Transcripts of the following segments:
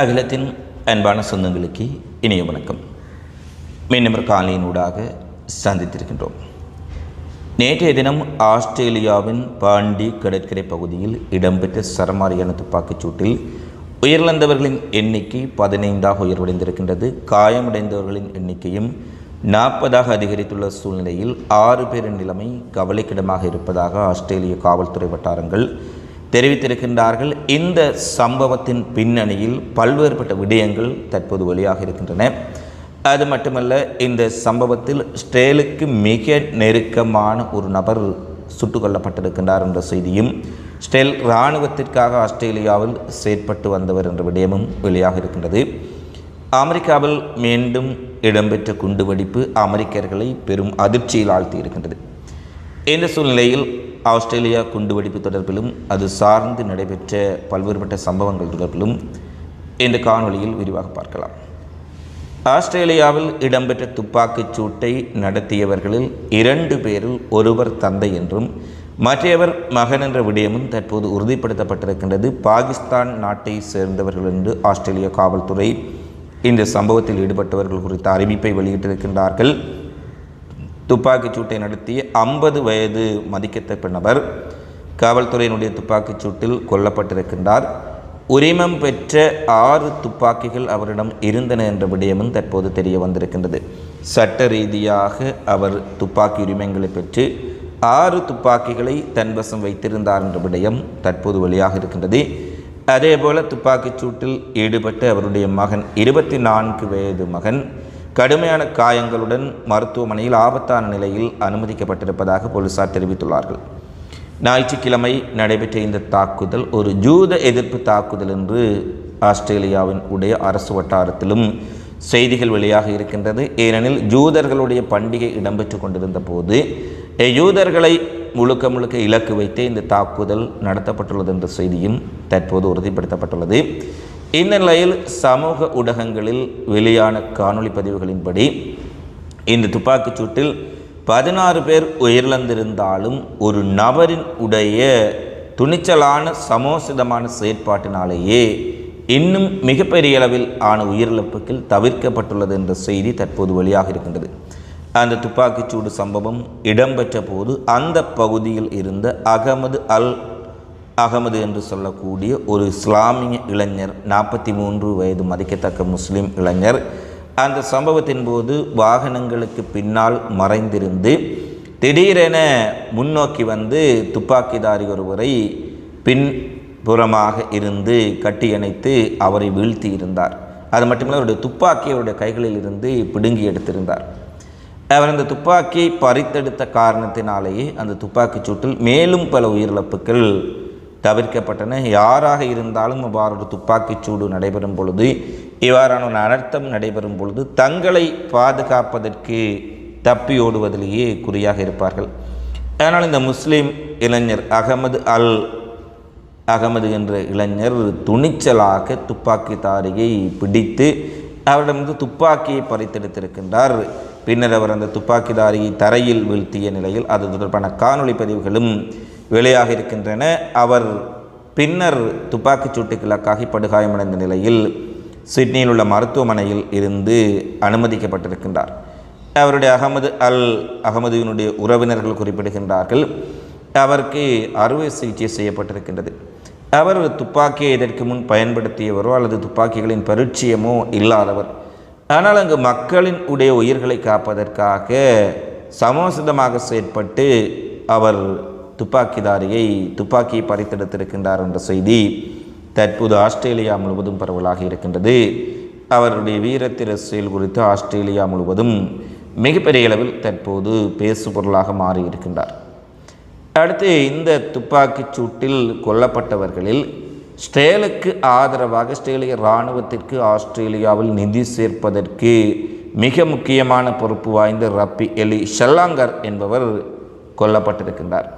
அகிலத்தின் அன்பான சொந்தங்களுக்கு இனிய வணக்கம். மீண்டும் காலையினூடாக சந்தித்திருக்கின்றோம். நேற்றைய தினம் ஆஸ்திரேலியாவின் பாண்டி கடற்கரை பகுதியில் இடம்பெற்ற சரமாரியான துப்பாக்கிச் சூட்டில் உயிரிழந்தவர்களின் எண்ணிக்கை பதினைந்தாக உயர்வடைந்திருக்கின்றது. காயமடைந்தவர்களின் எண்ணிக்கையும் நாற்பதாக அதிகரித்துள்ள சூழ்நிலையில் ஆறு பேரின் நிலைமை கவலைக்கிடமாக இருப்பதாக ஆஸ்திரேலிய காவல்துறை வட்டாரங்கள் தெரிவித்திருக்கின்றார்கள். இந்த சம்பவத்தின் பின்னணியில் பல்வேறுபட்ட விடயங்கள் தற்போது வெளியாக இருக்கின்றன. அது மட்டுமல்ல இந்த சம்பவத்தில் ஸ்டேலுக்கு மிக நெருக்கமான ஒரு நபர் சுட்டுக் கொல்லப்பட்டிருக்கின்றார் என்ற செய்தியும் ஸ்டெல் இராணுவத்திற்காக ஆஸ்திரேலியாவில் செயற்பட்டு வந்தவர் என்ற விடயமும் வெளியாக இருக்கின்றது. அமெரிக்காவில் மீண்டும் இடம்பெற்ற குண்டுவெடிப்பு அமெரிக்கர்களை பெரும் அதிர்ச்சியில் ஆழ்த்தி இருக்கின்றது. இந்த சூழ்நிலையில் ஆஸ்திரேலியா குண்டுவெடிப்பு தொடர்பிலும் அது சார்ந்து நடைபெற்ற பல்வேறுபட்ட சம்பவங்கள் தொடர்பிலும் இந்த காணொளியில் விரிவாக பார்க்கலாம். ஆஸ்திரேலியாவில் இடம்பெற்ற துப்பாக்கிச் சூட்டை நடத்தியவர்களில் இரண்டு பேரில் ஒருவர் தந்தை என்றும் மற்றையவர் மகன் என்ற விடயமும் தற்போது உறுதிப்படுத்தப்பட்டிருக்கின்றது. பாகிஸ்தான் நாட்டை சேர்ந்தவர்கள் என்று ஆஸ்திரேலிய காவல்துறை இந்த சம்பவத்தில் ஈடுபட்டவர்கள் குறித்த அறிவிப்பை வெளியிட்டிருக்கின்றார்கள். துப்பாக்கிச் சூட்டை நடத்திய ஐம்பது வயது மதிக்கத்தக்க நபர் காவல்துறையினுடைய துப்பாக்கிச் சூட்டில் கொல்லப்பட்டிருக்கின்றார். உரிமம் பெற்ற ஆறு துப்பாக்கிகள் அவரிடம் இருந்தன என்ற விடயமும் தற்போது தெரிய வந்திருக்கின்றது. சட்ட ரீதியாக அவர் துப்பாக்கி உரிமங்களை பெற்று ஆறு துப்பாக்கிகளை தன்வசம் வைத்திருந்தார் என்ற விடயம் தற்போது வெளியாக இருக்கின்றது. அதேபோல துப்பாக்கிச் சூட்டில் ஈடுபட்ட அவருடைய மகன் இருபத்தி நான்கு வயது மகன் கடுமையான காயங்களுடன் மருத்துவமனையில் ஆபத்தான நிலையில் அனுமதிக்கப்பட்டிருப்பதாக போலீசார் தெரிவித்துள்ளார்கள். ஞாயிற்றுக்கிழமை நடைபெற்ற இந்த தாக்குதல் ஒரு ஜூத எதிர்ப்பு தாக்குதல் என்று ஆஸ்திரேலியாவின் உடைய அரசு வட்டாரத்திலும் செய்திகள் வெளியாக இருக்கின்றது. ஏனெனில் ஜூதர்களுடைய பண்டிகை இடம்பெற்று கொண்டிருந்த போது யூதர்களை முழுக்க முழுக்க இலக்கு வைத்தே இந்த தாக்குதல் நடத்தப்பட்டுள்ளது என்ற செய்தியும் தற்போது உறுதிப்படுத்தப்பட்டுள்ளது. இந்த நிலையில் சமூக ஊடகங்களில் வெளியான காணொளி பதிவுகளின்படி இந்த துப்பாக்கிச் சூட்டில் பதினாறு பேர் உயிரிழந்திருந்தாலும் ஒரு நபரின் உடைய துணிச்சலான சமோசிதமான செயற்பாட்டினாலேயே இன்னும் மிகப்பெரிய அளவில் ஆன உயிரிழப்புகள் தவிர்க்கப்பட்டுள்ளது என்ற செய்தி தற்போது வெளியாக இருக்கின்றது. அந்த துப்பாக்கிச்சூடு சம்பவம் இடம்பெற்ற போது அந்த பகுதியில் இருந்த அகமது அல் அகமது என்று சொல்லக்கூடிய ஒரு இஸ்லாமிய இளைஞர் நாற்பத்தி மூன்று வயது மதிக்கத்தக்க முஸ்லீம் இளைஞர் அந்த சம்பவத்தின் போது வாகனங்களுக்கு பின்னால் மறைந்திருந்து திடீரென முன்னோக்கி வந்து துப்பாக்கிதாரி ஒருவரை பின் புறமாக இருந்து கட்டியணைத்து அவரை வீழ்த்தி இருந்தார். அது மட்டுமில்லை அவருடைய துப்பாக்கி அவருடைய கைகளில் இருந்து பிடுங்கி எடுத்திருந்தார். அவர் அந்த துப்பாக்கியை பறித்தெடுத்த காரணத்தினாலேயே அந்த துப்பாக்கிச் சூட்டில் மேலும் பல உயிரிழப்புகள் தவிர்க்கப்பட்டன. யாராக இருந்தாலும் இவ்வாறு ஒரு துப்பாக்கிச் சூடு நடைபெறும் பொழுது இவ்வாறான ஒரு அனர்த்தம் நடைபெறும் பொழுது தங்களை பாதுகாப்பதற்கு தப்பி ஓடுவதிலேயே குறியாக இருப்பார்கள். ஆனால் இந்த முஸ்லீம் இளைஞர் அகமது அல் அகமது என்ற இளைஞர் துணிச்சலாக துப்பாக்கிதாரியை பிடித்து அவரிடமிருந்து துப்பாக்கியை பறித்தெடுத்திருக்கின்றார். பின்னர் அவர் அந்த துப்பாக்கிதாரியை தரையில் வீழ்த்திய நிலையில் அது தொடர்பான காணொளி பதிவுகளும் வெளியாக இருக்கின்றன. அவர் பின்னர் துப்பாக்கிச் சூட்டுக்கு இலக்காகி படுகாயமடைந்த நிலையில் சிட்னியில் உள்ள மருத்துவமனையில் இருந்து அனுமதிக்கப்பட்டிருக்கின்றார். அவருடைய அகமது அல் அகமதுவினுடைய உறவினர்கள் குறிப்பிடுகின்றார்கள் அவருக்கு அறுவை சிகிச்சை செய்யப்பட்டிருக்கின்றது. அவர் துப்பாக்கியை இதற்கு முன் பயன்படுத்தியவரோ அல்லது துப்பாக்கிகளின் பரிச்சயமோ இல்லாதவர். ஆனால் அங்கு மக்களின் உடைய உயிர்களை காப்பதற்காக சமோசிதமாக செயற்பட்டு அவர் துப்பாக்கிதாரியை துப்பாக்கியை பறித்தெடுத்திருக்கின்றார் என்ற செய்தி தற்போது ஆஸ்திரேலியா முழுவதும் பரவலாக இருக்கின்றது. அவருடைய வீரத்திர செயல் குறித்து ஆஸ்திரேலியா முழுவதும் மிகப்பெரிய அளவில் தற்போது பேசு பொருளாக மாறி இருக்கின்றார் அடுத்து இந்த துப்பாக்கிச் சூட்டில் கொல்லப்பட்டவர்களில் ஸ்டேலுக்கு ஆதரவாக ஸ்டேலிய இராணுவத்திற்கு ஆஸ்திரேலியாவில் நிதி சேர்ப்பதற்கு மிக முக்கியமான பொறுப்பு வாய்ந்த ரப்பி எலி ஷல்லாங்கர் என்பவர் கொல்லப்பட்டிருக்கின்றார்.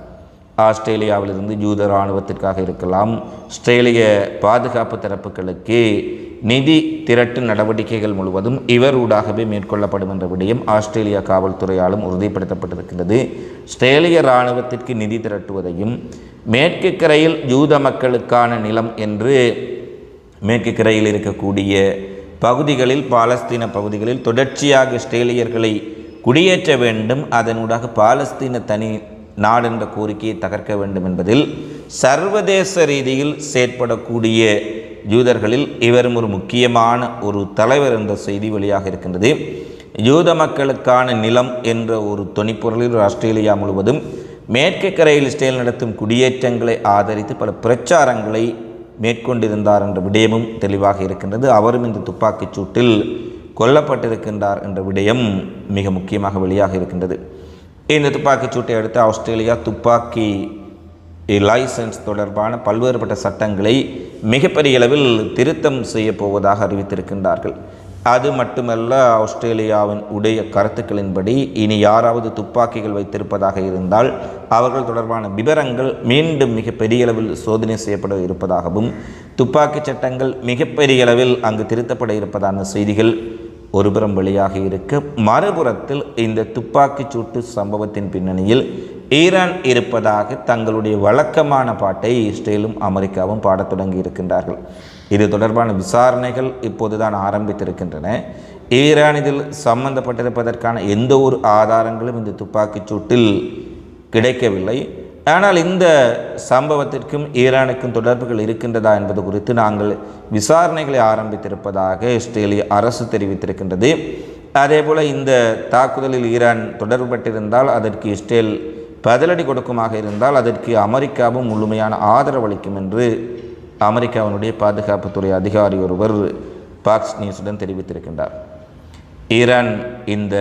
ஆஸ்திரேலியாவிலிருந்து ஜூத இராணுவத்திற்காக இருக்கலாம். ஆஸ்திரேலிய பாதுகாப்பு தரப்புகளுக்கு நிதி திரட்டு நடவடிக்கைகள் முழுவதும் இவர் ஊடாகவே மேற்கொள்ளப்படும் என்ற விடயம் ஆஸ்திரேலியா காவல்துறையாலும் உறுதிப்படுத்தப்பட்டிருக்கின்றது. ஆஸ்திரேலிய இராணுவத்திற்கு நிதி திரட்டுவதையும் மேற்கு கரையில் யூத மக்களுக்கான நிலம் என்று மேற்கு கரையில் இருக்கக்கூடிய பகுதிகளில் பாலஸ்தீன பகுதிகளில் தொடர்ச்சியாக ஆஸ்திரேலியர்களை குடியேற்ற வேண்டும். அதனூடாக பாலஸ்தீன தனி நாடு என்ற கோரிக்கையை தகர்க்க வேண்டும் என்பதில் சர்வதேச ரீதியில் செயற்படக்கூடிய யூதர்களில் இவரும் ஒரு முக்கியமான ஒரு தலைவர் என்ற செய்தி வெளியாக இருக்கின்றது. யூத மக்களுக்கான நிலம் என்ற ஒரு துணிப்பொருளில் ஆஸ்திரேலியா முழுவதும் மேற்கு கரையில் இஸ்ரேல் நடத்தும் குடியேற்றங்களை ஆதரித்து பல பிரச்சாரங்களை மேற்கொண்டிருந்தார் என்ற விடயமும் தெளிவாக இருக்கின்றது. அவரும் இந்த துப்பாக்கிச் சூட்டில் கொல்லப்பட்டிருக்கின்றார் என்ற விடயம் மிக முக்கியமாக வெளியாக இருக்கின்றது. இந்த துப்பாக்கிச் சூட்டை அடுத்து ஆஸ்திரேலியா துப்பாக்கி லைசன்ஸ் தொடர்பான பல்வேறுபட்ட சட்டங்களை மிகப்பெரிய அளவில் திருத்தம் செய்யப்போவதாக அறிவித்திருக்கின்றார்கள். அது மட்டுமல்ல ஆஸ்திரேலியாவின் உடைய கருத்துக்களின்படி இனி யாராவது துப்பாக்கிகள் வைத்திருப்பதாக இருந்தால் அவர்கள் தொடர்பான விவரங்கள் மீண்டும் மிக பெரிய அளவில் சோதனை செய்யப்பட இருப்பதாகவும் துப்பாக்கிச் சட்டங்கள் மிகப்பெரிய அளவில் அங்கு திருத்தப்பட இருப்பதான செய்திகள் ஒருபுறம் வெளியாக இருக்க. மறுபுறத்தில் இந்த துப்பாக்கிச் சூட்டு சம்பவத்தின் பின்னணியில் ஈரான் இருப்பதாக தங்களுடைய வழக்கமான பாட்டை இஸ்ரேலும் அமெரிக்காவும் பாடத் தொடங்கி இருக்கின்றார்கள். இது தொடர்பான விசாரணைகள் இப்போதுதான் ஆரம்பித்திருக்கின்றன. ஈரான் இதில் சம்பந்தப்பட்டிருப்பதற்கான எந்த ஒரு ஆதாரங்களும் இந்த துப்பாக்கிச் சூட்டில் கிடைக்கவில்லை. ஆனால் இந்த சம்பவத்திற்கும் ஈரானுக்கும் தொடர்புகள் இருக்கின்றதா என்பது குறித்து நாங்கள் விசாரணைகளை ஆரம்பித்திருப்பதாக இஸ்ரேலிய அரசு தெரிவித்திருக்கின்றது. அதேபோல் இந்த தாக்குதலில் ஈரான் தொடர்புபட்டிருந்தால் அதற்கு இஸ்ரேல் பதிலடி கொடுக்குமாக இருந்தால் அதற்கு அமெரிக்காவும் முழுமையான ஆதரவு அளிக்கும் என்று அமெரிக்காவினுடைய பாதுகாப்புத்துறை அதிகாரி ஒருவர் பாக்ஸ் நியூஸுடன் தெரிவித்திருக்கின்றார். ஈரான் இந்த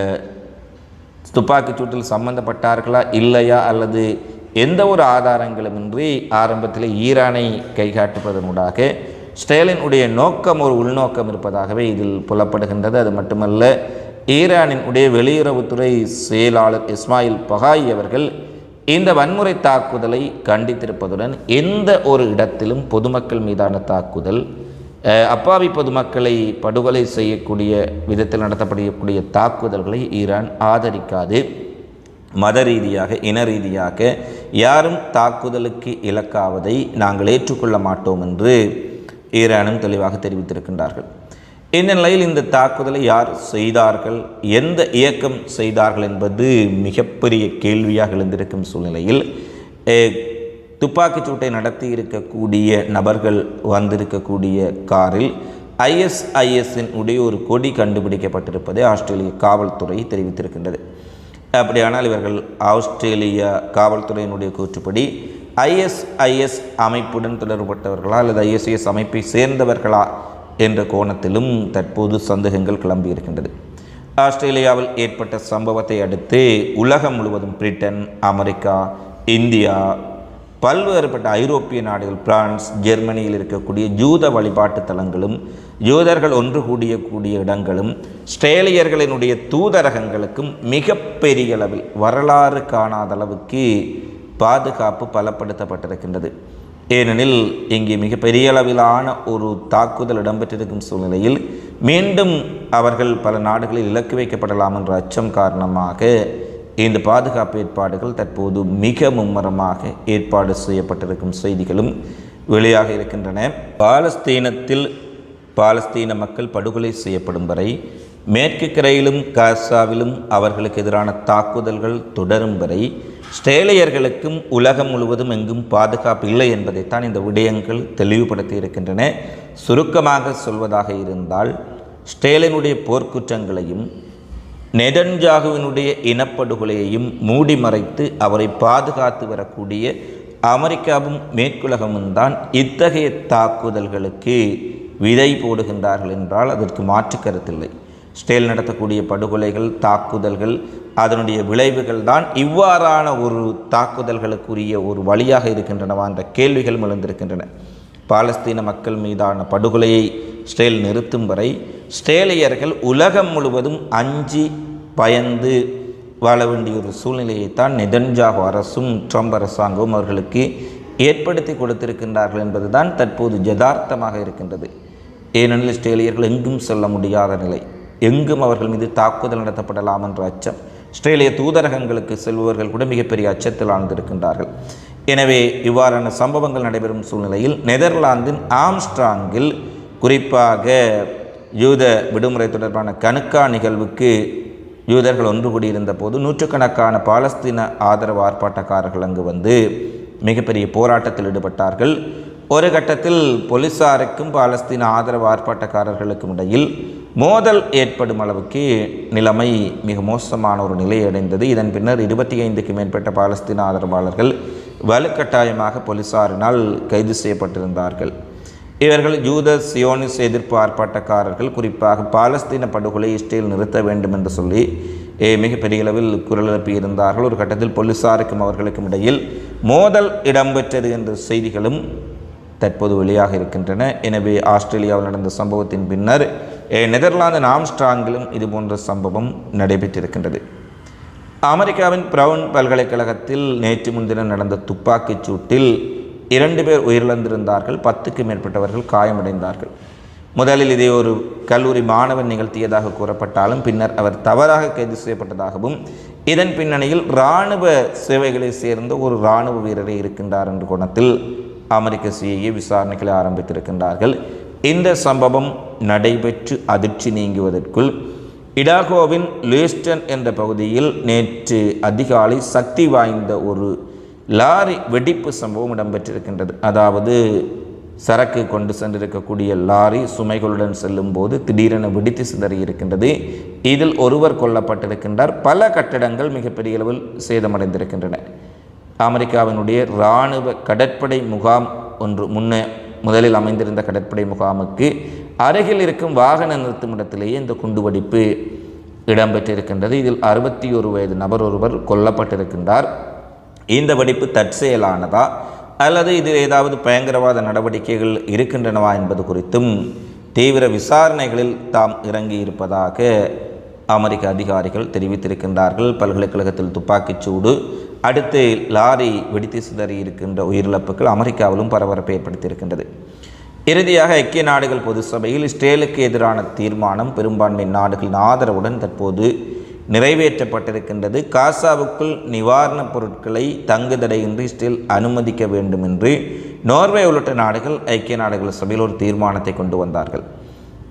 துப்பாக்கிச் சூட்டில் சம்பந்தப்பட்டார்களா இல்லையா அல்லது எந்த ஒரு ஆதாரங்களுமின்றி ஆரம்பத்தில் ஈரானை கைகாட்டுவதனூடாக ஸ்டேலினுடைய நோக்கம் ஒரு உள்நோக்கம் இருப்பதாகவே இதில் புலப்படுகின்றது. அது மட்டுமல்ல ஈரானின் உடைய வெளியுறவுத்துறை செயலாளர் இஸ்மாயில் பகாய் அவர்கள் இந்த வன்முறை தாக்குதலை கண்டித்திருப்பதுடன் எந்த ஒரு இடத்திலும் பொதுமக்கள் மீதான தாக்குதல் அப்பாவி பொதுமக்களை படுகொலை செய்யக்கூடிய விதத்தில் நடத்தப்படக்கூடிய தாக்குதல்களை ஈரான் ஆதரிக்காது. மத ரீதியாக இன ரீதியாக யாரும் தாக்குதலுக்கு இலக்காவதை நாங்கள் ஏற்றுக்கொள்ள மாட்டோம் என்று ஈரானும் தெளிவாக தெரிவித்திருக்கின்றார்கள். இந்த நிலையில் இந்த தாக்குதலை யார் செய்தார்கள் எந்த இயக்கம் செய்தார்கள் என்பது மிகப்பெரிய கேள்வியாக எழுந்திருக்கும் சூழ்நிலையில் துப்பாக்கிச் சூட்டை நடத்தி இருக்கக்கூடிய நபர்கள் வந்திருக்கக்கூடிய காரில் ஐஎஸ்ஐஎஸ்ஸின் உடைய ஒரு கொடி கண்டுபிடிக்கப்பட்டிருப்பதை ஆஸ்திரேலிய காவல்துறை தெரிவித்திருக்கின்றது. அப்படியானால் இவர்கள் ஆஸ்திரேலியா காவல்துறையினுடைய கூற்றுப்படி ஐஎஸ்ஐஎஸ் அமைப்புடன் தொடர்பட்டவர்களா அல்லது ஐஎஸ்ஐஎஸ் அமைப்பை சேர்ந்தவர்களா என்ற கோணத்திலும் தற்போது சந்தேகங்கள் கிளம்பியிருக்கின்றது ஆஸ்திரேலியாவில் ஏற்பட்ட சம்பவத்தை அடுத்து உலகம் முழுவதும் பிரிட்டன் அமெரிக்கா இந்தியா பல்வேறுபட்ட ஐரோப்பிய நாடுகள் பிரான்ஸ் ஜெர்மனியில் இருக்கக்கூடிய யூத வழிபாட்டு தலங்களும் யூதர்கள் ஒன்று கூடிய கூடிய இடங்களும் ஸ்ட்ரேலியர்களினுடைய தூதரகங்களுக்கும் மிகப்பெரிய அளவில் வரலாறு காணாத அளவுக்கு பாதுகாப்பு பலப்படுத்தப்பட்டிருக்கின்றது. ஏனெனில் இங்கே மிகப்பெரிய அளவிலான ஒரு தாக்குதல் இடம்பெற்றிருக்கும் சூழ்நிலையில் மீண்டும் அவர்கள் பல நாடுகளில் இலக்கு வைக்கப்படலாம் என்ற அச்சம் காரணமாக இந்த பாதுகாப்பு ஏற்பாடுகள் தற்போது மிக மும்முரமாக ஏற்பாடு செய்யப்பட்டிருக்கும் செய்திகளும் வெளியாக இருக்கின்றன. பாலஸ்தீனத்தில் பாலஸ்தீன மக்கள் படுகொலை செய்யப்படும் வரை மேற்கு கரையிலும் காசாவிலும் அவர்களுக்கு எதிரான தாக்குதல்கள் தொடரும் வரை ஸ்ட்ரேலியர்களுக்கும் உலகம் முழுவதும் எங்கும் பாதுகாப்பு இல்லை என்பதைத்தான் இந்த விடயங்கள் தெளிவுபடுத்தி இருக்கின்றன. சுருக்கமாக சொல்வதாக இருந்தால் ஸ்டேலினுடைய போர்க்குற்றங்களையும் நெதன்ஜாகுவினுடைய இனப்படுகொலையையும் மூடி மறைத்து அவரை பாதுகாத்து வரக்கூடிய அமெரிக்காவும் மேற்குலகமும் தான் இத்தகைய தாக்குதல்களுக்கு விதை போடுகின்றார்கள் என்றால் அதற்கு மாற்று கருத்தில்லை. ஸ்டேல் நடத்தக்கூடிய படுகொலைகள் தாக்குதல்கள் அதனுடைய விளைவுகள் தான் இவ்வாறான ஒரு தாக்குதல்களுக்குரிய ஒரு வழியாக இருக்கின்றனவா என்ற கேள்விகள் எழுந்திருக்கின்றன. பாலஸ்தீன மக்கள் மீதான படுகொலையை ஸ்டேல் நிறுத்தும் வரை ஸ்டேலியர்கள் உலகம் முழுவதும் அஞ்சி பயந்து வாழ வேண்டிய ஒரு சூழ்நிலையைத்தான் நெதன்ஜாகு அரசும் ட்ரம்ப் அரசாங்கமும் அவர்களுக்கு ஏற்படுத்தி கொடுத்திருக்கின்றார்கள் என்பதுதான் தற்போது யதார்த்தமாக இருக்கின்றது. ஏனெனில் ஸ்ட்ரேலியர்கள் எங்கும் செல்ல முடியாத நிலை. எங்கும் அவர்கள் மீது தாக்குதல் நடத்தப்படலாம் என்ற அச்சம். ஸ்ட்ரேலிய தூதரகங்களுக்கு செல்பவர்கள் கூட மிகப்பெரிய அச்சத்தில் ஆழ்ந்திருக்கின்றார்கள். எனவே இவ்வாறான சம்பவங்கள் நடைபெறும் சூழ்நிலையில் நெதர்லாந்தின் ஆம்ஸ்ட்ராங்கில் குறிப்பாக யூத விடுமுறை தொடர்பான கணுக்கா நிகழ்வுக்கு யூதர்கள் ஒன்று கூடியிருந்த போது நூற்றுக்கணக்கான பாலஸ்தீன ஆதரவு ஆர்ப்பாட்டக்காரர்கள் அங்கு வந்து மிகப்பெரிய போராட்டத்தில் ஈடுபட்டார்கள். ஒரு கட்டத்தில் போலீசாருக்கும் பாலஸ்தீன ஆதரவு ஆர்ப்பாட்டக்காரர்களுக்கும் இடையில் மோதல் ஏற்படும் அளவுக்கு நிலைமை மிக மோசமான ஒரு நிலை அடைந்தது. இதன் பின்னர் இருபத்தி ஐந்துக்கு மேற்பட்ட பாலஸ்தீன ஆதரவாளர்கள் வலுக்கட்டாயமாக போலீசாரினால் கைது செய்யப்பட்டிருந்தார்கள். இவர்கள் யூத சியோனிஸ் எதிர்ப்பு ஆர்ப்பாட்டக்காரர்கள் குறிப்பாக பாலஸ்தீன படுகொலை இஸ்ரேல் நிறுத்த வேண்டும் என்று சொல்லி மிகப்பெரிய அளவில் குரல் எழுப்பியிருந்தார்கள் ஒரு கட்டத்தில் போலீசாருக்கும் அவர்களுக்கும் இடையில் மோதல் இடம்பெற்றது என்ற செய்திகளும் தற்போது வெளியாக இருக்கின்றன. எனவே ஆஸ்திரேலியாவில் நடந்த சம்பவத்தின் பின்னர் நெதர்லாந்து நாம்ஸ்டாங்கிலும் இது போன்ற சம்பவம் நடைபெற்றிருக்கின்றது. அமெரிக்காவின் பிரவுன் பல்கலைக்கழகத்தில் நேற்று முன்தினம் நடந்த துப்பாக்கிச் சூட்டில் இரண்டு பேர் உயிரிழந்திருந்தார்கள் பத்துக்கு மேற்பட்டவர்கள் காயமடைந்தார்கள். முதலில் இதை ஒரு கல்லூரி மாணவன் நிகழ்த்தியதாக கூறப்பட்டாலும் பின்னர் அவர் தவறாக கைது செய்யப்பட்டதாகவும் இதன் பின்னணியில் இராணுவ சேவைகளை சேர்ந்த ஒரு இராணுவ வீரரே இருக்கின்றார் என்ற கோணத்தில் அமெரிக்க சிஐஏ விசாரணைகளை ஆரம்பித்திருக்கின்றார்கள். இந்த சம்பவம் நடைபெற்று அதிர்ச்சி நீங்குவதற்குள் இடாகோவின் லூஸ்டன் என்ற பகுதியில் நேற்று அதிகாலை சக்தி வாய்ந்த ஒரு லாரி வெடிப்பு சம்பவம் இடம்பெற்றிருக்கின்றது. அதாவது சரக்கு கொண்டு சென்றிருக்கக்கூடிய லாரி சுமைகளுடன் செல்லும் போது திடீரென வெடித்து சிதறி இருக்கின்றது இதில் ஒருவர் கொல்லப்பட்டிருக்கின்றார். பல கட்டடங்கள் மிகப்பெரிய அளவில் சேதமடைந்திருக்கின்றன. அமெரிக்காவினுடைய இராணுவ கடற்படை முகாம் ஒன்று முன்னே முதலில் அமைந்திருந்த கடற்படை முகாமுக்கு அருகில் இருக்கும் வாகன நிறுத்தும் இடத்திலேயே இந்த குண்டுவெடிப்பு இடம்பெற்றிருக்கின்றது. இதில் அறுபத்தி ஒரு வயது நபர் ஒருவர் கொல்லப்பட்டிருக்கின்றார். இந்த வெடிப்பு தற்செயலானதா? அல்லது இதில் ஏதாவது பயங்கரவாத நடவடிக்கைகள் இருக்கின்றனவா என்பது குறித்தும் தீவிர விசாரணைகளில் தாம் இறங்கி இருப்பதாக அமெரிக்க அதிகாரிகள் தெரிவித்திருக்கின்றார்கள். பல்கலைக்கழகத்தில் துப்பாக்கிச்சூடு அடுத்து லாரி வெடித்து சிதறி இருக்கின்ற உயிரிழப்புகள் அமெரிக்காவிலும் பரபரப்பை ஏற்படுத்தியிருக்கின்றது. இறுதியாக ஐக்கிய நாடுகள் பொது சபையில் இஸ்ரேலுக்கு எதிரான தீர்மானம் பெரும்பான்மை நாடுகளின் ஆதரவுடன் தற்போது நிறைவேற்றப்பட்டிருக்கின்றது. காசாவுக்குள் நிவாரணப் பொருட்களை தங்குதடையின்றி ஸ்டில் அனுமதிக்க வேண்டும் என்று நோர்வே உள்ளிட்ட நாடுகள் ஐக்கிய நாடுகள் சபையில் ஒரு தீர்மானத்தை கொண்டு வந்தார்கள்.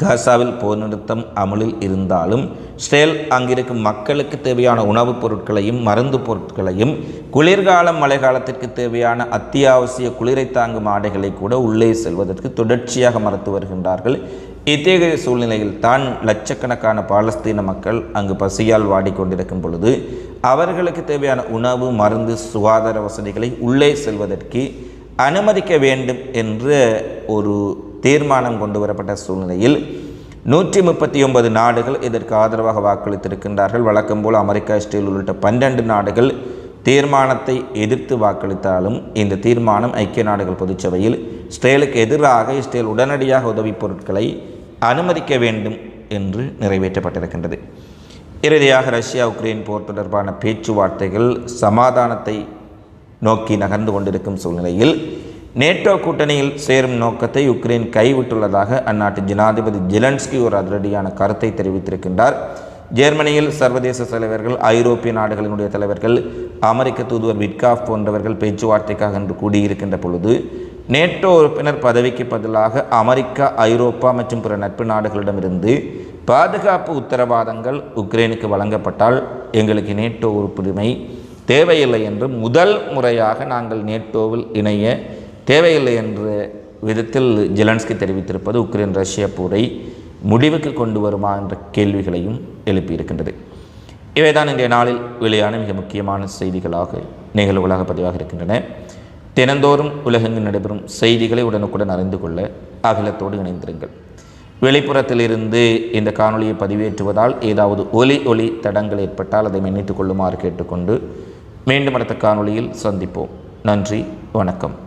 காசாவில் போர் நிறுத்தம் அமலில் இருந்தாலும் ஸ்டேல் அங்கிருக்கும் மக்களுக்கு தேவையான உணவுப் பொருட்களையும் மருந்து பொருட்களையும் குளிர்காலம் மழைக்காலத்திற்கு தேவையான அத்தியாவசிய குளிரை தாங்கும் ஆடைகளை கூட உள்ளே செல்வதற்கு தொடர்ச்சியாக மறுத்து வருகின்றார்கள். இத்தகைய சூழ்நிலையில் தான் லட்சக்கணக்கான பாலஸ்தீன மக்கள் அங்கு பசியால் வாடிக்கொண்டிருக்கும் பொழுது அவர்களுக்கு தேவையான உணவு மருந்து சுகாதார வசதிகளை உள்ளே செல்வதற்கு அனுமதிக்க வேண்டும் என்று ஒரு தீர்மானம் கொண்டு வரப்பட்ட சூழ்நிலையில் நூற்றி முப்பத்தி ஒன்பது நாடுகள் இதற்கு ஆதரவாக வாக்களித்திருக்கின்றார்கள். வழக்கம் போல் அமெரிக்கா இஸ்ரேல் உள்ளிட்ட பன்னெண்டு நாடுகள் தீர்மானத்தை எதிர்த்து வாக்களித்தாலும் இந்த தீர்மானம் ஐக்கிய நாடுகள் பொதுச்சபையில் இஸ்ரேலுக்கு எதிராக இஸ்ரேல் உடனடியாக உதவிப் பொருட்களை அனுமதிக்க வேண்டும் என்று நிறைவேற்றப்பட்டிருக்கின்றது. இறுதியாக ரஷ்யா உக்ரைன் போர் தொடர்பான பேச்சுவார்த்தைகள் சமாதானத்தை நோக்கி நகர்ந்து கொண்டிருக்கும் சூழ்நிலையில் நேட்டோ கூட்டணியில் சேரும் நோக்கத்தை உக்ரைன் கைவிட்டுள்ளதாக அந்நாட்டு ஜனாதிபதி ஜெலன்ஸ்கி ஒரு அதிரடியான கருத்தை தெரிவித்திருக்கின்றார். ஜெர்மனியில் சர்வதேச தலைவர்கள் ஐரோப்பிய நாடுகளினுடைய தலைவர்கள் அமெரிக்க தூதுவர் விட்காஃப் போன்றவர்கள் பேச்சுவார்த்தைக்காக என்று கூடியிருக்கின்ற பொழுது நேட்டோ உறுப்பினர் பதவிக்கு பதிலாக அமெரிக்கா ஐரோப்பா மற்றும் பிற நட்பு நாடுகளிடமிருந்து பாதுகாப்பு உத்தரவாதங்கள் உக்ரைனுக்கு வழங்கப்பட்டால் எங்களுக்கு நேட்டோ உறுப்புரிமை தேவையில்லை என்று முதல் முறையாக நாங்கள் நேட்டோவில் இணைய தேவையில்லை என்ற விதத்தில் ஜெலன்ஸ்கி தெரிவித்திருப்பது உக்ரைன் ரஷ்ய போரை முடிவுக்கு கொண்டு வருமா என்ற கேள்விகளையும் எழுப்பியிருக்கின்றது. இவைதான் இன்றைய நாளில் வெளியான மிக முக்கியமான செய்திகளாக நிகழ்வுகளாக பதிவாக இருக்கின்றன. தினந்தோறும் உலகெங்கு நடைபெறும் செய்திகளை உடனுக்குடன் அறிந்து கொள்ள அகிலத்தோடு இணைந்திருங்கள். வெளிப்புறத்திலிருந்து இந்த காணொலியை பதிவேற்றுவதால் ஏதாவது ஒலி ஒளி தடங்கள் ஏற்பட்டால் அதை மன்னித்துக் கொள்ளுமாறு கேட்டுக்கொண்டு மீண்டும் அடுத்த காணொளியில் சந்திப்போம். நன்றி வணக்கம்.